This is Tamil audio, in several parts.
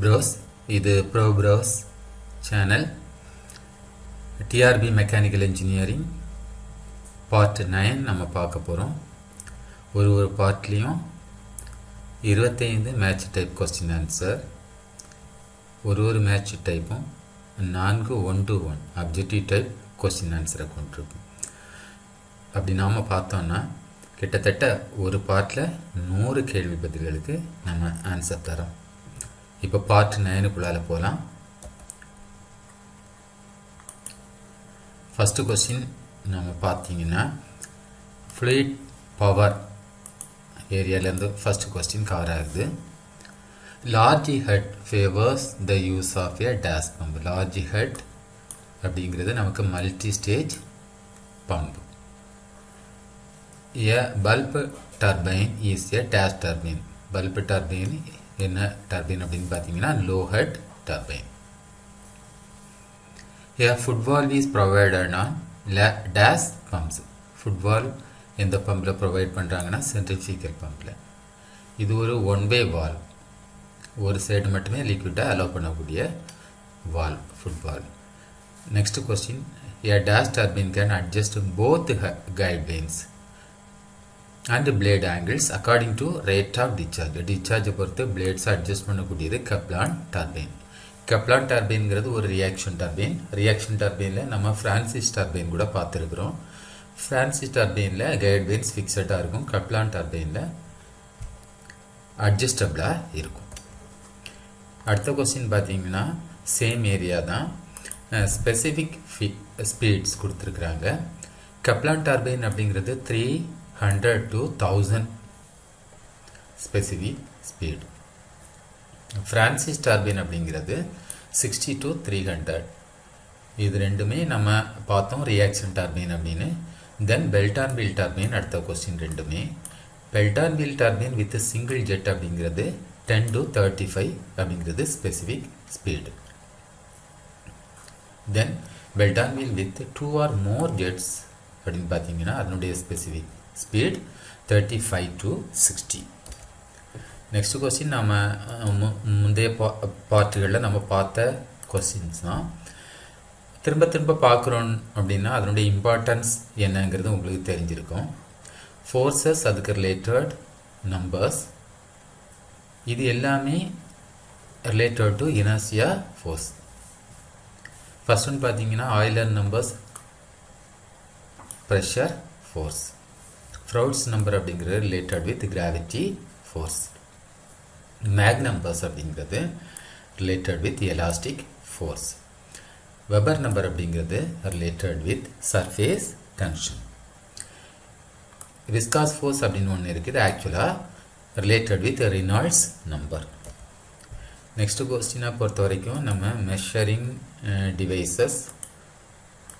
ப்ரோஸ் இது bro bros channel TRP mechanical engineering part nine நம்ம பார்க்க போகிறோம் ஒரு ஒரு பார்ட்லேயும் இருபத்தைந்து மேட்ச் டைப் கொஸ்டின் ஆன்சர் ஒரு ஒரு மேட்ச் டைப்பும் நான்கு one to one objective type question ஆன்சரை கொண்டிருக்கும். அப்படி நாம் பார்த்தோன்னா கிட்டத்தட்ட ஒரு பார்ட்டில் நூறு கேள்வி பதில்களுக்கு நம்ம ஆன்சர் தரோம் இப்போ பார்ட் நைனுக்குள்ளால் போகலாம் ஃபஸ்ட்டு கொஸ்டின் நம்ம பார்த்தீங்கன்னா ஃப்ளீட் பவர் ஏரியாலேருந்து ஃபஸ்ட்டு கொஸ்டின் கவர் ஆகுது. Large head favours the use of a days pump large head அப்படிங்கிறது நமக்கு multi stage pump a bulb turbine is a days turbine bulb turbine என்ன டர்பைன் அப்படின்னு பார்த்தீங்கன்னா low head turbine a foot valve is provided on days pumps foot valve எந்த பம்பில் ப்ரொவைட் பண்ணுறாங்கன்னா சென்ட்ரிஃபிகல் பம்பில் இது ஒரு ஒன் பே வால் ஒரு சைடு மட்டுமே லிக்விட்டாக அலோவ் பண்ணக்கூடிய wall football next question A days turbine can adjust both guidelines and blade angles according to rate of discharge டிஸ்சார்ஜை பொறுத்து பிளேட்ஸ் அட்ஜஸ்ட் பண்ணக்கூடியது கப்லான் டர்பைன் கப்லான் டர்பைன்ங்கிறது ஒரு ரியாக்ஷன் டர்பைன் ரியாக்ஷன் டர்பைனில் நம்ம ஃப்ரான்சிஸ் டர்பைன் கூட பார்த்துருக்குறோம். ஃப்ரான்சிஸ் டர்பைனில் கைட் லைன்ஸ் ஃபிக்ஸடாக இருக்கும். கப்லான் டர்பைனில் அட்ஜஸ்டபிளாக இருக்கும். அடுத்த கொஸ்டின் பார்த்தீங்கன்னா சேம் ஏரியா தான். ஸ்பெசிஃபிக் ஸ்பீட்ஸ் கொடுத்துருக்குறாங்க. கப்லான் டர்பைன் அப்படிங்கிறது three hundred to thousand specific speed Francis turbine அப்படிங்கிறது சிக்ஸ்டி டு த்ரீ ஹண்ட்ரட் இது ரெண்டுமே நம்ம பார்த்தோம் ரியாக்ஷன் டர்பைன் அப்படின்னு. தென் பெல்டான் வீல் டர்பைன் அடுத்த கொஸ்டின் ரெண்டுமே. Pelton wheel turbine with single jet அப்படிங்கிறது டென் டு தேர்ட்டி ஃபைவ் அப்படிங்கிறது specific speed then Pelton wheel with two or more jets அப்படின்னு பார்த்தீங்கன்னா அதனுடைய specific speed thirty five to sixty next question நம்ம முந்தைய பா பார்ட்டுகளில் நம்ம பார்த்த கொஸ்டின்ஸ் தான். திரும்ப திரும்ப பார்க்குறோம் அப்படின்னா அதனுடைய இம்பார்ட்டன்ஸ் என்னங்கிறது உங்களுக்கு தெரிஞ்சிருக்கும். ஃபோர்ஸஸ் அதுக்கு ரிலேட்டட் நம்பர்ஸ் இது எல்லாமே related to inertia force first one பார்த்தீங்கன்னா Euler numbers pressure force Froude's number அப்படிங்கிறது related with gravity force Mach numbers அப்படிங்கிறது related with elastic force Weber number அப்படிங்கிறது related with surface tension viscous force அப்படின்னு ஒன்று இருக்குது ஆக்சுவலாக related with Reynolds number next கொஸ்டினை பொறுத்த வரைக்கும் நம்ம மெஷரிங் டிவைசஸ்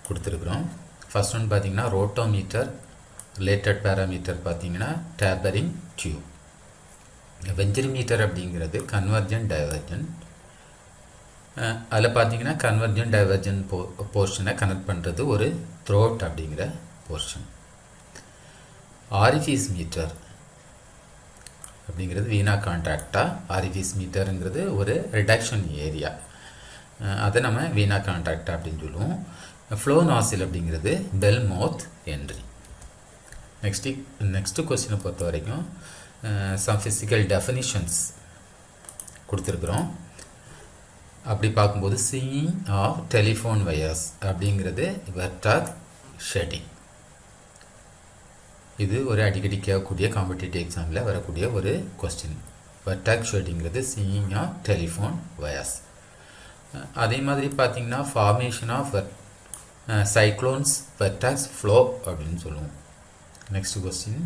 கொடுத்துருக்குறோம். ஃபஸ்ட் ஒன் பார்த்திங்கன்னா ரோட்டோமீட்டர் ரிலேட்டட் பேராமீட்டர் பார்த்தீங்கன்னா டேபரிங் டியூப் வெஞ்சரி மீட்டர் அப்படிங்கிறது கன்வர்ஜன் டைவர்ஜன் அதில் பார்த்தீங்கன்னா கன்வர்ஜன் டைவர்ஜன் போ போர்ஷனை கனெக்ட் பண்ணுறது ஒரு த்ரோட் அப்படிங்கிற போர்ஷன் ஆரிஃபீஸ் மீட்டர் அப்படிங்கிறது வீணா கான்ட்ராக்டாக ஆரிஃபீஸ் மீட்டருங்கிறது ஒரு ரிடக்ஷன் ஏரியா அதை நம்ம வீணா கான்ட்ராக்டா அப்படின்னு சொல்லுவோம். ஃப்ளோ நாசில் அப்படிங்கிறது bell mouth entry next next கொஸ்டினை பொறுத்த வரைக்கும் சம் ஃபிசிக்கல் டெஃபினிஷன்ஸ் கொடுத்துருக்குறோம். அப்படி பார்க்கும்போது சீயிங் ஆஃப் டெலிஃபோன் வயர்ஸ் அப்படிங்கிறது வெர்டாக் ஷெட்டிங் இது ஒரு அடிக்கடி கேட்கக்கூடிய காம்படிட்டிவ் எக்ஸாமில் வரக்கூடிய ஒரு கொஸ்டின் வெர்டாக் ஷெட்டிங்கிறது சீயிங் ஆஃப் டெலிஃபோன் வயர்ஸ் அதே மாதிரி பார்த்தீங்கன்னா formation of cyclones vortex flow அப்படின்னு சொல்லுவோம். Next question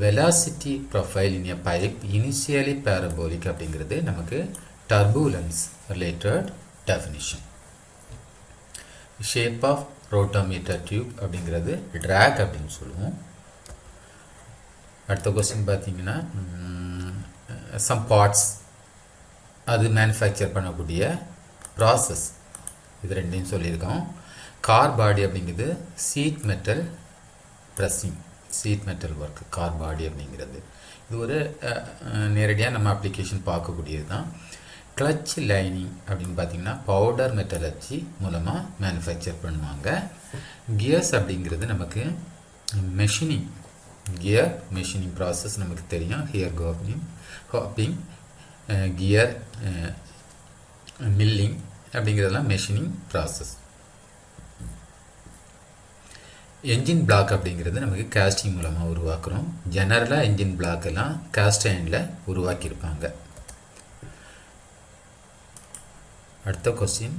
velocity profile in a pipe initially parabolic அப்படிங்கிறது நமக்கு turbulence related definition shape of rotameter tube அப்படிங்கிறது ட்ராக் அப்படின்னு சொல்லுவோம். அடுத்த கொஸ்டின் பார்த்தீங்கன்னா சம் பார்ட்ஸ் அது மேனுஃபேக்சர் பண்ணக்கூடிய ப்ராசஸ் இது ரெண்டையும் சொல்லியிருக்கோம். கார் பாடி அப்படிங்கிறது sheet metal pressing sheet metal work car body அப்படிங்கிறது. இது ஒரு நேரடியாக நம்ம அப்ளிகேஷன் பார்க்கக்கூடியது தான். கிளச் லைனிங் அப்படின்னு பார்த்தீங்கன்னா பவுடர் மெட்டலர்ஜி மூலமாக மேனுஃபேக்சர் பண்ணுவாங்க. கியர்ஸ் அப்படிங்கிறது நமக்கு மெஷினிங் கியர் மெஷினிங் ப்ராசஸ் நமக்கு தெரியும். Gear coping hobbing gear milling அப்படிங்கிறதெல்லாம் மெஷினிங் ப்ராசஸ் என்ஜின் பிளாக் அப்படிங்கிறது நமக்கு கேஸ்டிங் மூலமாக உருவாக்குறோம். ஜெனரலாக என்ஜின் பிளாக் எல்லாம் கேஸ்டைனில் அயனில் உருவாக்கியிருப்பாங்க. அடுத்த கொஸ்டின்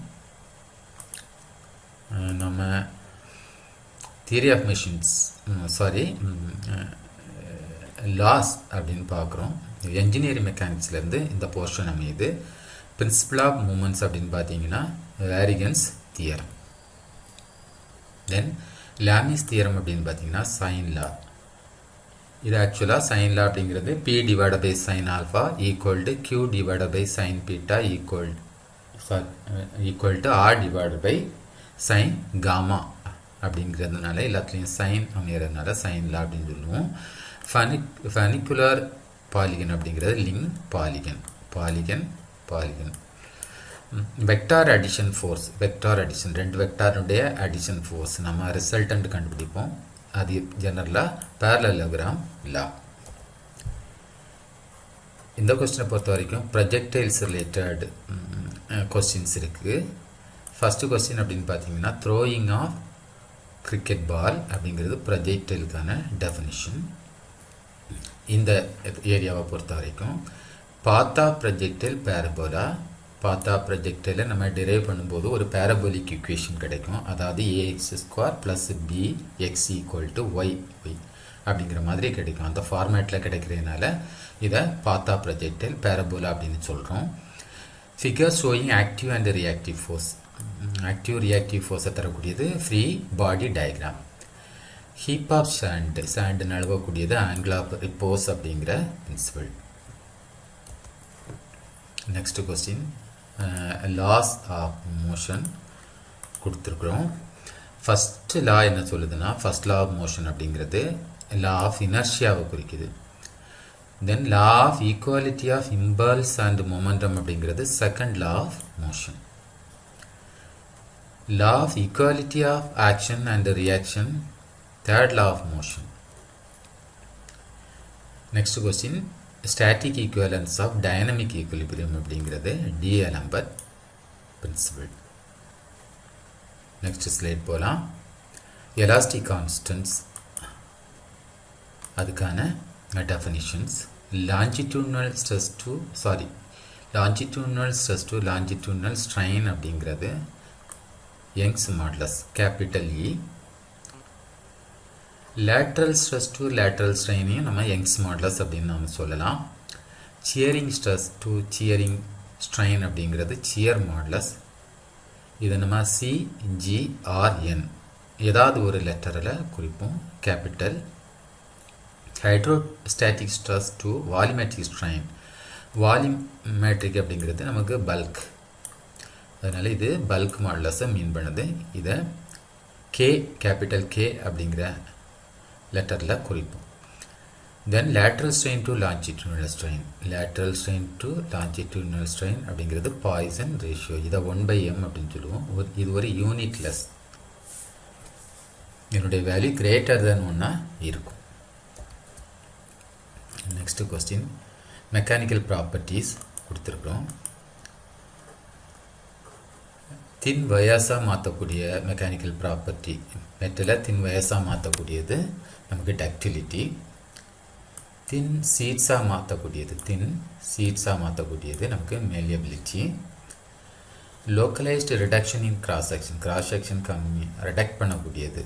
நம்ம theory of machines sorry laws அப்படின்னு பார்க்குறோம். என்ஜினியரிங் மெக்கானிக்ஸ்லேருந்து இந்த போர்ஷன் அமையுது. பிரின்சிபல் ஆஃப் மூமெண்ட்ஸ் அப்படின்னு பார்த்தீங்கன்னா Varignon's theorem then Lami's theorem அப்படின்னு பார்த்தீங்கன்னா சைன் லா இது ஆக்சுவலாக சைன் லா அப்படிங்கிறது P divided by sine alpha equal to Q divided by sine beta equal equal to R divided by sine gamma அப்படிங்கிறதுனால எல்லாத்துலேயும் சைன் அப்படிங்கிறதுனால சைன் லா அப்படின்னு சொல்லுவோம். ஃபனிக் ஃபனிக்குலர் பாலிகன் அப்படிங்கிறது link polygon polygon polygon. Vector addition force vector addition ரெண்டு வெக்டாருடைய அடிஷன் ஃபோர்ஸ் நம்ம ரிசல்டன்ட் கண்டுபிடிப்போம். அது ஜெனரலாக பேரலோகிராம் லா. இந்த கொஸ்டினை பொறுத்த வரைக்கும் ப்ரொஜெக்டைல்ஸ் ரிலேட்டட் கொஸ்டின்ஸ் இருக்குது ஃபஸ்ட்டு கொஸ்டின் அப்படின்னு பார்த்தீங்கன்னா த்ரோயிங் ஆஃப் கிரிக்கெட் பால் அப்படிங்கிறது ப்ரொஜெக்டைலுக்கான டெஃபினிஷன் இந்த ஏரியாவை பொறுத்த வரைக்கும் பாத்தா ப்ரொஜெக்டைல் பேரபோலா பார்த்தா ப்ரொஜெக்டில் நம்ம டிரைவ் பண்ணும்போது ஒரு பேரபோலிக் இக்குவேஷன் கிடைக்கும். அதாவது a x square plus b x equal to y y அப்படிங்கிற மாதிரி கிடைக்கும். அந்த ஃபார்மேட்டில் கிடைக்கிறதுனால இதை பார்த்தா ப்ரொஜெக்டில் பேரபோலா அப்படின்னு சொல்கிறோம் figure showing active and reactive force active reactive ஃபோர்ஸை தரக்கூடியது free body diagram heap of sand sand நழுவக்கூடியது angle of repose அப்படிங்கிற principal next question laws of motion கொடுத்துருக்குறோம். ஃபஸ்ட்டு லா என்ன சொல்லுதுன்னா ஃபஸ்ட் லா ஆஃப் மோஷன் அப்படிங்கிறது லா ஆஃப் இனர்ஷியாவை குறிக்குது. Then law of equality of impulse and momentum அப்படிங்கிறது second law of motion law of equality of action and reaction third law of motion next question static equivalence of dynamic equilibrium அப்படிங்கிறது டிஎலம்பர் பிரின்சிபிள் நெக்ஸ்ட் ஸ்லைட் போகலாம் எலாஸ்டிக் கான்ஸ்டன்ஸ் அதுக்கான definitions longitudinal stress to sorry longitudinal stress to longitudinal strain அப்படிங்கிறது Young's modulus capital E lateral stress to lateral ஸ்ட்ரெயினையும் நம்ம யங்ஸ் மாடலஸ் அப்படின்னு நம்ம சொல்லலாம். Shearing stress to shearing strain அப்படிங்கிறது சியர் மாடலஸ் இதை நம்ம சிஜிஆர்என் ஏதாவது ஒரு லெட்டரில் குறிப்போம். Capital hydrostatic stress to volumetric strain volumetric அப்படிங்கிறது நமக்கு பல்க் அதனால் இது பல்க் மாடலஸை மீன் பண்ணுது. இதை கே கேபிட்டல் கே அப்படிங்கிற லெட்டரில் குறிப்போம். Then lateral strain to longitudinal strain lateral strain to longitudinal strain அப்படிங்கிறது பாய்சன் ரேஷியோ இதை ஒன் பை எம் அப்படின்னு சொல்லுவோம். ஒரு இது ஒரு யூனிட்லெஸ் என்னுடைய வேல்யூ கிரேட்டர் தென் ஒன்றா இருக்கும். நெக்ஸ்ட் கொஸ்டின் மெக்கானிக்கல் ப்ராப்பர்ட்டிஸ் கொடுத்துருக்குறோம். தின் வயசாக மாற்றக்கூடிய மெக்கானிக்கல் ப்ராப்பர்ட்டி மெட்டலை தின் வயசாக மாற்றக்கூடியது நமக்கு டக்டிலிட்டி தின் சீட்ஸாக மாற்றக்கூடியது தின் சீட்ஸாக மாற்றக்கூடியது நமக்கு malleability localised reduction in cross section cross section கம்மி ரிடக்ட் பண்ணக்கூடியது.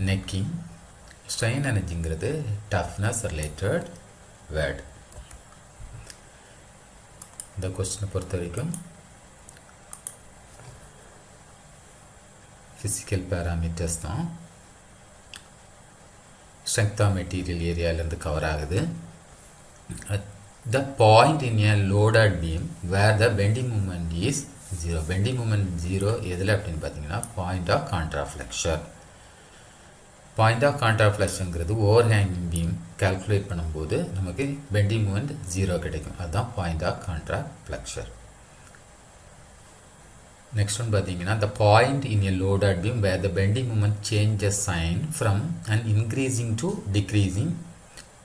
நெக்கிங் ஸ்ட்ரெயின் எனர்ஜிங்கிறது டஃப்னஸ் ரிலேட்டட் வேர்ட் இந்த கொஸ்டினை பொறுத்த வரைக்கும் ஃபிசிக்கல் பேராமீட்டர்ஸ் தான். ஸ்ட்ரென்த் ஆஃப் மெட்டீரியல் ஏரியாவிலேருந்து கவர் ஆகுது. The point in a loaded beam where the bending moment is zero bending moment zero எதில் அப்படின்னு பார்த்தீங்கன்னா பாயிண்ட் ஆஃப் கான்ட்ராஃப்ளெக்ஷர் பாயிண்ட் ஆஃப் கான்ட்ராஃப்ளெக்ஷனுங்கிறது ஓவர் ஹேங்கிங் பீம் கால்குலேட் பண்ணும்போது நமக்கு பெண்டிங் மூமெண்ட் ஜீரோ கிடைக்கும். அதுதான் point of contraflexure next one பார்த்தீங்கன்னா the point in a loaded beam where the bending moment changes sign from and increasing to decreasing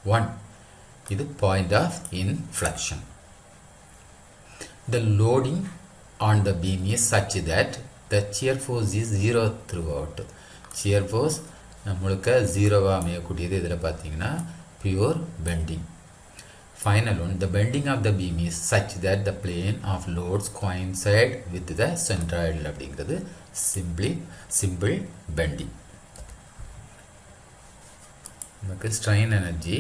one இது point of inflection the loading on the beam is such that the shear force is zero throughout shear force முழுக்க ஜீரோவாக அமையக்கூடியது இதில் பார்த்தீங்கன்னா pure bending final one the bending of the beam is such that the plane of loads coincide with the centroid அப்படிங்கிறது சிம்பிளி சிம்பிள் பெண்டிங் நமக்கு ஸ்ட்ரெயின் எனர்ஜி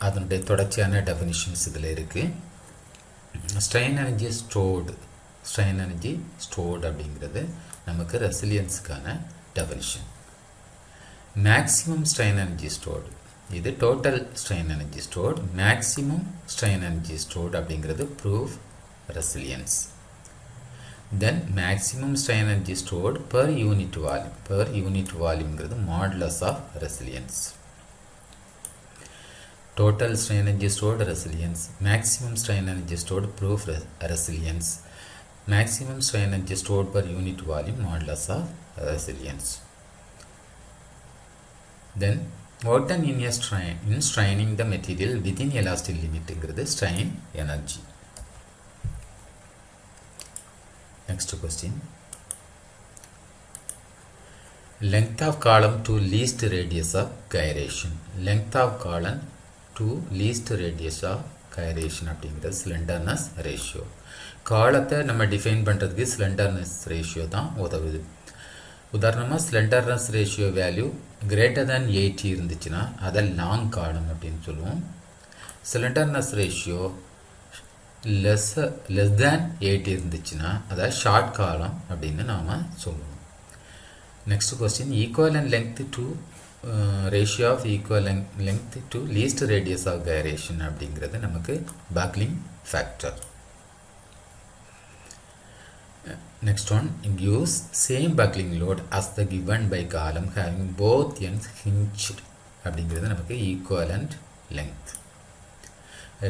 அதனுடைய தொடர்ச்சியான டெஃபினிஷன்ஸ் இதில் இருக்குது strain energy stored strain energy stored அப்படிங்கிறது நமக்கு ரெசிலியன்ஸுக்கான definition maximum strain energy stored இது total strain energy stored maximum strain energy stored அப்படிங்கிறது proof resilience then maximum strain energy stored per unit volume per unit வால்யூம்ங்கிறது modulus of resilience total strain energy stored resilience maximum strain energy stored proof resilience maximum strain energy stored per unit volume modulus of resilience then work done in a strain in straining the material within elastic லிமிட்டுங்கிறது strain energy next question length of column to least radius of gyration length of column to least radius of gyration அப்படிங்கிறது ஸ்லெண்டர்னஸ் ரேஷியோ காலத்தை நம்ம டிஃபைன் பண்ணுறதுக்கு ஸ்லெண்டர்னஸ் ரேஷியோ தான் உதவுது உதாரணமாக slenderness ratio value greater than eighty இருந்துச்சுன்னா அதை லாங் காலம் அப்படின்னு சொல்லுவோம். Slenderness ratio less less than eighty இருந்துச்சுன்னா அதை ஷார்ட் காலம் அப்படின்னு நாம் சொல்லுவோம். Next question equal and length to ratio of equal length to least radius of gyration அப்படிங்கிறது நமக்கு buckling factor next one use same buckling load as the given by column having both ends hinged அப்படிங்கிறது நமக்கு ஈக்குவலண்ட் லெங்க்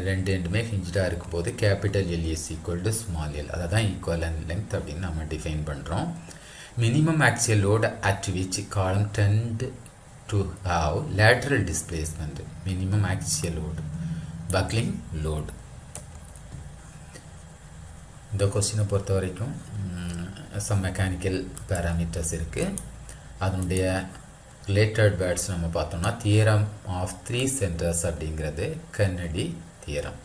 ரெண்டு எண்டுமே ஹிஞ்ச்டாக இருக்கும்போது capital L is equal to small L அதை தான் ஈக்குவலண்ட் லெங்க் அப்படின்னு நம்ம டிஃபைன் பண்ணுறோம் minimum axial load at which column tend to have lateral displacement minimum axial load buckling load இந்த கொஸ்டினை பொறுத்த வரைக்கும் சம் மெக்கானிக்கல் பேராமீட்டர்ஸ் இருக்குது அதனுடைய ரிலேட்டட் வேர்ட்ஸ் நம்ம பார்த்தோம்னா தியரம் ஆஃப் த்ரீ சென்டர்ஸ் அப்படிங்கிறது கன்னடி தியரம்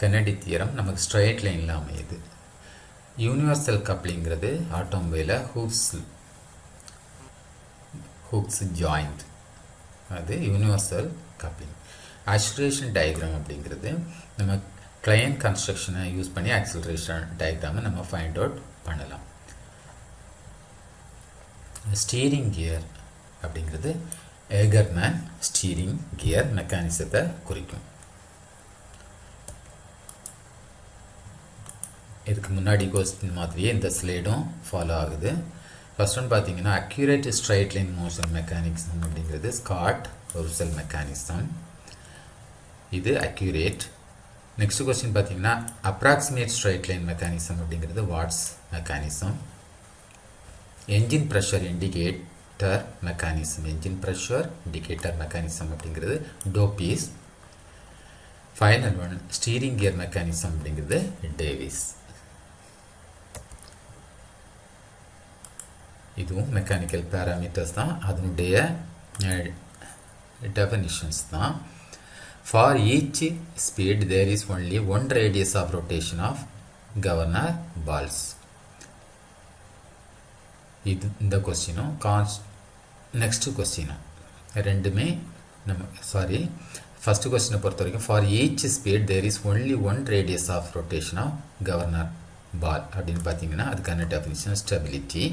கன்னடி தியரம் நமக்கு ஸ்ட்ரைட் லைனில் அமையுது. யூனிவர்சல் கப்ளிங்கிறது ஆட்டோமொபைல ஹூக்ஸ் ஹூக்ஸ் ஜாயிண்ட் அது யூனிவர்சல் கப்ளிங் அசுரேஷன் டயக்ராம் அப்படிங்கிறது நம்ம கிளையண்ட் கன்ஸ்ட்ரக்ஷனை யூஸ் பண்ணி ஆக்சிலரேஷன் டயக்ராமை நம்ம ஃபைண்ட் அவுட் பண்ணலாம். ஸ்டீரிங் கியர் அப்படிங்கிறது ஏகர்மேன் ஸ்டீரிங் கியர் மெக்கானிசத்தை குறிக்கும். இதுக்கு முன்னாடி கொஸ்டின் மாதிரியே இந்த ஸ்லேடும் ஃபாலோ ஆகுது. ஃபர்ஸ்ட் ஒன் பார்த்தீங்கன்னா accurate straight line motion mechanism அப்படிங்கிறது ஸ்காட் ஒரிசல் மெக்கானிசம் இது அக்யூரேட் நெக்ஸ்ட் கொஸ்டின் பார்த்தீங்கன்னா அப்ராக்சிமேட் ஸ்ட்ரைட் லைன் மெக்கானிசம் அப்படிங்கிறது Watt's mechanism engine pressure indicator mechanism engine pressure indicator mechanism அப்படிங்கிறது டோபீஸ் final one steering gear mechanism அப்படிங்கிறது டேவிஸ் இதுவும் மெக்கானிக்கல் பேராமீட்டர்ஸ் தான். அதனுடைய டெஃபனிஷன்ஸ் தான். For each speed there is only one radius of rotation of governor balls இது இந்த கொஸ்டினும் கான்ஸ் நெக்ஸ்ட்டு கொஸ்டினும் ரெண்டுமே நம்ம சாரி ஃபஸ்ட்டு கொஸ்டினை பொறுத்த வரைக்கும் for each speed there is only one radius of rotation of governor ball அப்படின்னு பார்த்தீங்கன்னா அதுக்கான definition stability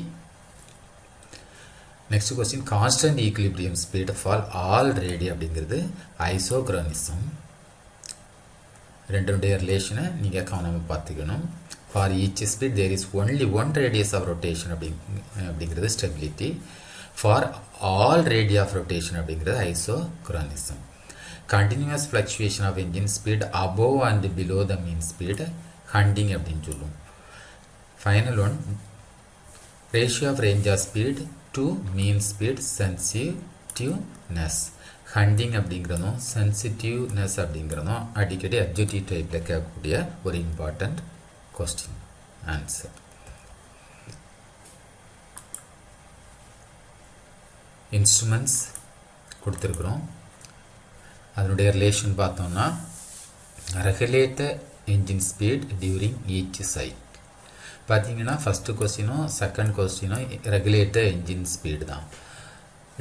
next question constant equilibrium speed for all radii அப்படிங்கிறது ஐசோக்ரானிசம் ரெண்டுடைய ரிலேஷனை நீங்கள் கவனமாக பார்த்துக்கணும். For each speed there is only one radius of rotation அப்படி அப்படிங்கிறது stability for all radii of rotation அப்படிங்கிறது isochronism continuous fluctuation of engine speed above and below the mean speed hunting அப்படின்னு சொல்லுவோம் final one ratio of range of speed to mean speed sensitiveness hunting அப்படிங்கிறதும் சென்சிட்டிவ்னஸ் அப்படிங்கிறதும் அடிக்கடி அப்ஜெக்டிவ் டைப்பில் கேட்கக்கூடிய ஒரு இம்பார்ட்டண்ட் கொஸ்டின் ஆன்சர் இன்ஸ்ட்ருமெண்ட்ஸ் கொடுத்துருக்குறோம். அதனுடைய ரிலேஷன் பார்த்தோம்னா regulator engine speed during each side பார்த்தீங்கன்னா ஃபஸ்ட்டு கொஸ்டினும் செகண்ட் கொஸ்டினும் ரெகுலேட்டர் இன்ஜின் ஸ்பீடு தான்.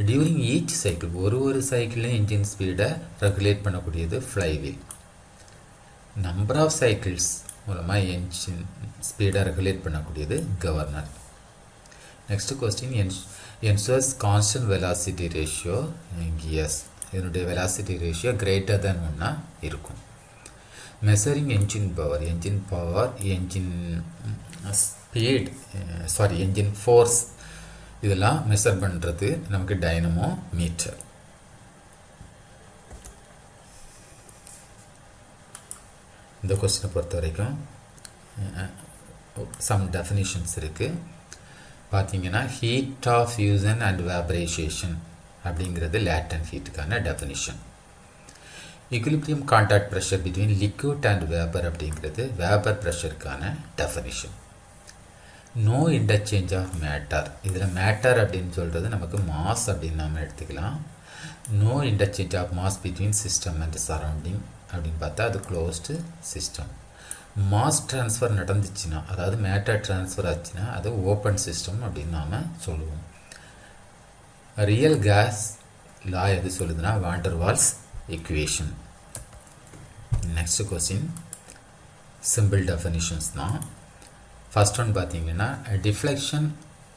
டியூரிங் ஈச் சைக்கிள் ஒரு ஒரு சைக்கிளையும் இன்ஜின் ஸ்பீடை ரெகுலேட் பண்ணக்கூடியது ஃப்ளைவீல் நம்பர் ஆஃப் சைக்கிள்ஸ் மூலமாக என்ஜின் ஸ்பீடை ரெகுலேட் பண்ணக்கூடியது கவர்னர் நெக்ஸ்ட் கொஸ்டின் என் ensures constant velocity ratio gears இதனுடைய வெலாசிட்டி ரேஷியோ கிரேட்டர் தேன் ஒன்றா இருக்கும். Measuring engine power engine power engine speed sorry engine force இதெல்லாம் மெஷர் பண்ணுறது நமக்கு டைனமோ மீட்டர் இந்த கொஸ்டினை பொறுத்த வரைக்கும் சம் டெஃபினிஷன்ஸ் இருக்குது பார்த்தீங்கன்னா heat of fusion and vaporisation அப்படிங்கிறது latent ஹீட்டுக்கான definition equilibrium contact pressure between liquid and vapour அப்படிங்கிறது vapour ப்ரெஷருக்கான definition no interchange of matter இதில் மேட்டர் அப்படின்னு சொல்கிறது நமக்கு மாஸ் அப்படின்னு நாம் எடுத்துக்கலாம். No interchange of mass between system and surrounding அப்படின்னு பார்த்தா அது க்ளோஸ்டு சிஸ்டம் மாஸ் ட்ரான்ஸ்ஃபர் நடந்துச்சுன்னா அதாவது மேட்டர் ட்ரான்ஸ்ஃபர் ஆச்சுன்னா அது ஓப்பன் சிஸ்டம் அப்படின்னு நாம் சொல்லுவோம். ரியல் கேஸ் லா எது சொல்லுதுன்னா van der Waals equation. Next question. Simple definitions தான் ஃபஸ்ட் ஒன் பார்த்தீங்கன்னா deflection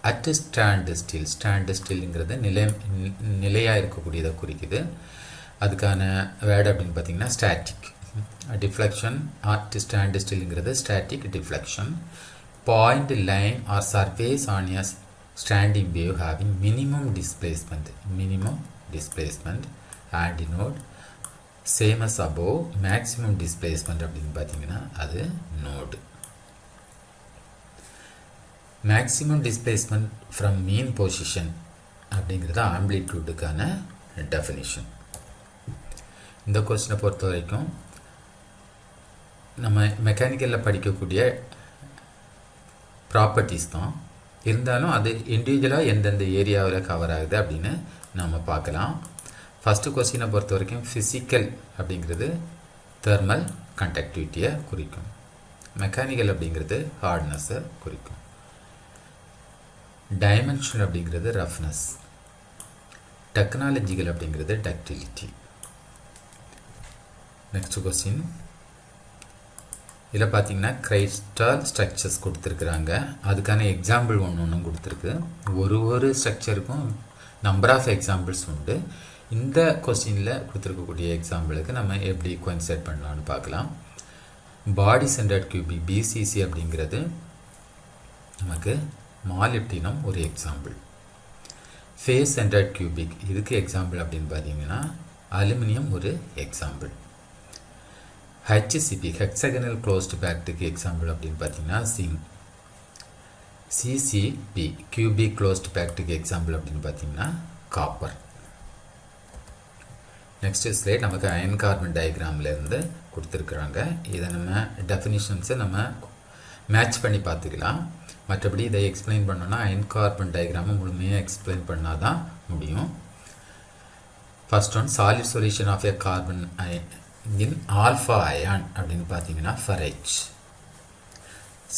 at stand still stand ஸ்டில்ங்கிறது நிலை நிலையாக இருக்கக்கூடியதை குறிக்குது. அதுக்கான வேர்டு அப்படின்னு பார்த்தீங்கன்னா static deflection at stand ஸ்டில்ங்கிறது static deflection point line or surface on a standing wave having minimum displacement minimum displacement and denote same above above maximum displacement அப்படின்னு பார்த்தீங்கன்னா அது node maximum displacement from mean position அப்படிங்கிறது ஆம்பிளிடியூடுக்கான டெஃபினிஷன் இந்த கொஸ்டினை பொறுத்த வரைக்கும் நம்ம மெக்கானிக்கலில் படிக்கக்கூடிய ப்ராப்பர்ட்டிஸ் தான். இருந்தாலும் அது இண்டிவிஜுவலாக எந்தெந்த ஏரியாவில் கவர் ஆகுது அப்படின்னு நம்ம பார்க்கலாம். ஃபஸ்ட்டு கொஸ்டினை பொறுத்த வரைக்கும் ஃபிசிக்கல் அப்படிங்கிறது தெர்மல் கண்டக்டிவிட்டியை குறிக்கும். மெக்கானிக்கல் அப்படிங்கிறது ஹார்ட்னஸை குறிக்கும். டைமென்ஷன் அப்படிங்கிறது ரஃப்னஸ் டெக்னாலஜிக்கல் அப்படிங்கிறது டக்டிலிட்டி நெக்ஸ்ட் கொஸ்டின் இதில் பார்த்தீங்கன்னா கிரைஸ்டால் ஸ்ட்ரக்சர்ஸ் கொடுத்துருக்குறாங்க. அதுக்கான எக்ஸாம்பிள் ஒன்று ஒன்றும் கொடுத்துருக்கு. ஒரு ஒரு ஸ்ட்ரக்சருக்கும் நம்பர் ஆஃப் எக்ஸாம்பிள்ஸ் உண்டு. இந்த கொஸ்டினில் கொடுத்துருக்கக்கூடிய எக்ஸாம்பிளுக்கு நம்ம எப்படி கோயின்சைட் பண்ணலாம்னு பார்க்கலாம். பாடி சென்டர்ட் கியூபிக் பிசிசி அப்படிங்கிறது நமக்கு மாலிப்டினம் ஒரு எக்ஸாம்பிள் ஃபேஸ் சென்டர்ட் கியூபிக் இதுக்கு எக்ஸாம்பிள் அப்படின்னு பார்த்தீங்கன்னா அலுமினியம் ஒரு எக்ஸாம்பிள் ஹெச்சிசிபி ஹெக்ஸகனல் க்ளோஸ்டு பேக்டுக்கு எக்ஸாம்பிள் அப்படின்னு பார்த்தீங்கன்னா சிங் சிசிபி கியூபிக் க்ளோஸ்டு பேக்டுக்கு எக்ஸாம்பிள் அப்படின்னு பார்த்தீங்கன்னா காப்பர் நெக்ஸ்ட் ஸ்லைட் நமக்கு அயன் கார்பன் டயக்ராம்லேருந்து கொடுத்துருக்குறாங்க. இதை நம்ம டெஃபினிஷன்ஸை நம்ம மேட்ச் பண்ணி பார்த்துக்கலாம். மற்றபடி இதை எக்ஸ்பிளைன் பண்ணோன்னா அயன் கார்பன் டயக்ராமை முழுமையாக எக்ஸ்பிளைன் பண்ணால் தான் முடியும். First one solid solution of a carbon in alpha iron அப்படின்னு பார்த்தீங்கன்னா ferrite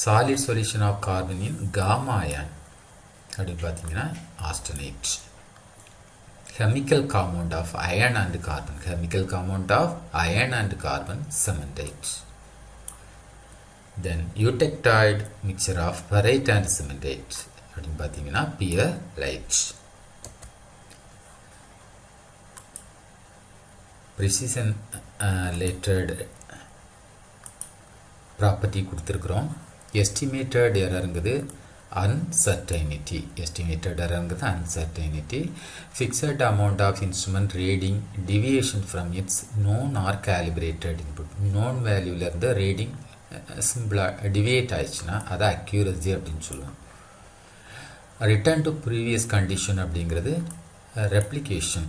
solid solution of carbon in gamma iron அப்படின்னு பார்த்தீங்கன்னா austenite chemical compound of iron and carbon chemical compound of iron and carbon cementate then eutectoid mixture of ferrite and cementate அப்படின்னு பார்த்தீங்கன்னா pearlite precision related property கொடுத்துருக்குறோம் எஸ்டிமேட்டட் எரருங்குது uncertainty estimated errorங்கிறது uncertainty fixed amount of instrument reading deviation from its known or calibrated input known valueலேருந்து reading சிம்பிளாக டிவியேட் ஆயிடுச்சுன்னா அதை அக்யூரசி அப்படின்னு சொல்லுவோம் ரிட்டர்ன் டு ப்ரீவியஸ் கண்டிஷன் அப்படிங்கிறது replication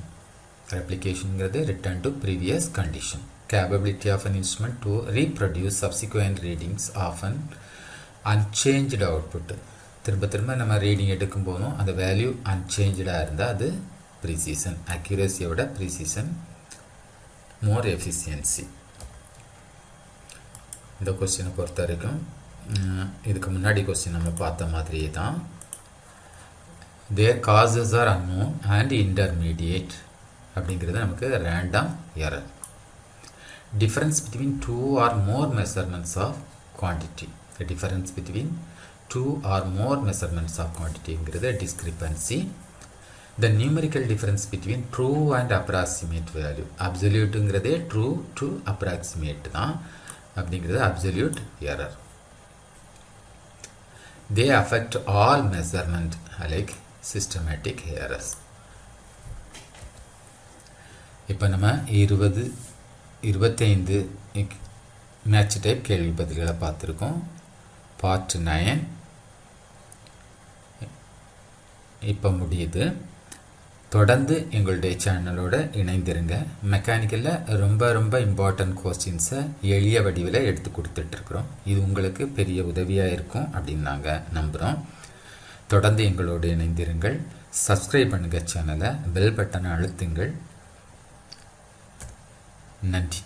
ரெப்ளிகேஷனுங்கிறது return to previous condition capability of an instrument to reproduce subsequent readings of an unchanged output திரும்ப திரும்ப நம்ம ரீடிங் எடுக்கும் போதும் அந்த வேல்யூ அன்சேஞ்சாக இருந்தால் அது ப்ரீசீசன் அக்யூரஸியோட ப்ரீசீசன் மோர் எஃபிஷியன்சி இந்த கொஸ்டினை பொறுத்த வரைக்கும் இதுக்கு முன்னாடி கொஸ்டின் நம்ம பார்த்த மாதிரியே தான். Their causes are unknown and intermediate அப்படிங்கிறது நமக்கு random error difference between two or more measurements of quantity difference between two or more measurements of குவான்டிட்டிங்கிறது discrepancy the numerical difference between true and approximate value அப்சல்யூட்டுங்கிறதே true to approximate தான் அப்படிங்கிறது absolute error they affect all measurement like systematic errors இப்போ நம்ம இருபது இருபத்தைந்து மேட்ச் டைப் கேள்வி பதில்களை பார்த்துருக்கோம் பார்ட் நயன் இப்போ முடியுது. தொடர்ந்து எங்களுடைய சேனலோடு இணைந்திருங்க. மெக்கானிக்கலில் ரொம்ப ரொம்ப இம்பார்ட்டன்ட் கொஸ்டின்ஸை எளிய வடிவில் எடுத்து கொடுத்துட்ருக்குறோம். இது உங்களுக்கு பெரிய உதவியாக இருக்கும் அப்படின்னு நாங்கள் நம்புகிறோம் தொடர்ந்து எங்களோடு இணைந்திருங்கள். சப்ஸ்கிரைப் பண்ணுங்கள் சேனலை பெல் பட்டனை அழுத்துங்கள். நன்றி.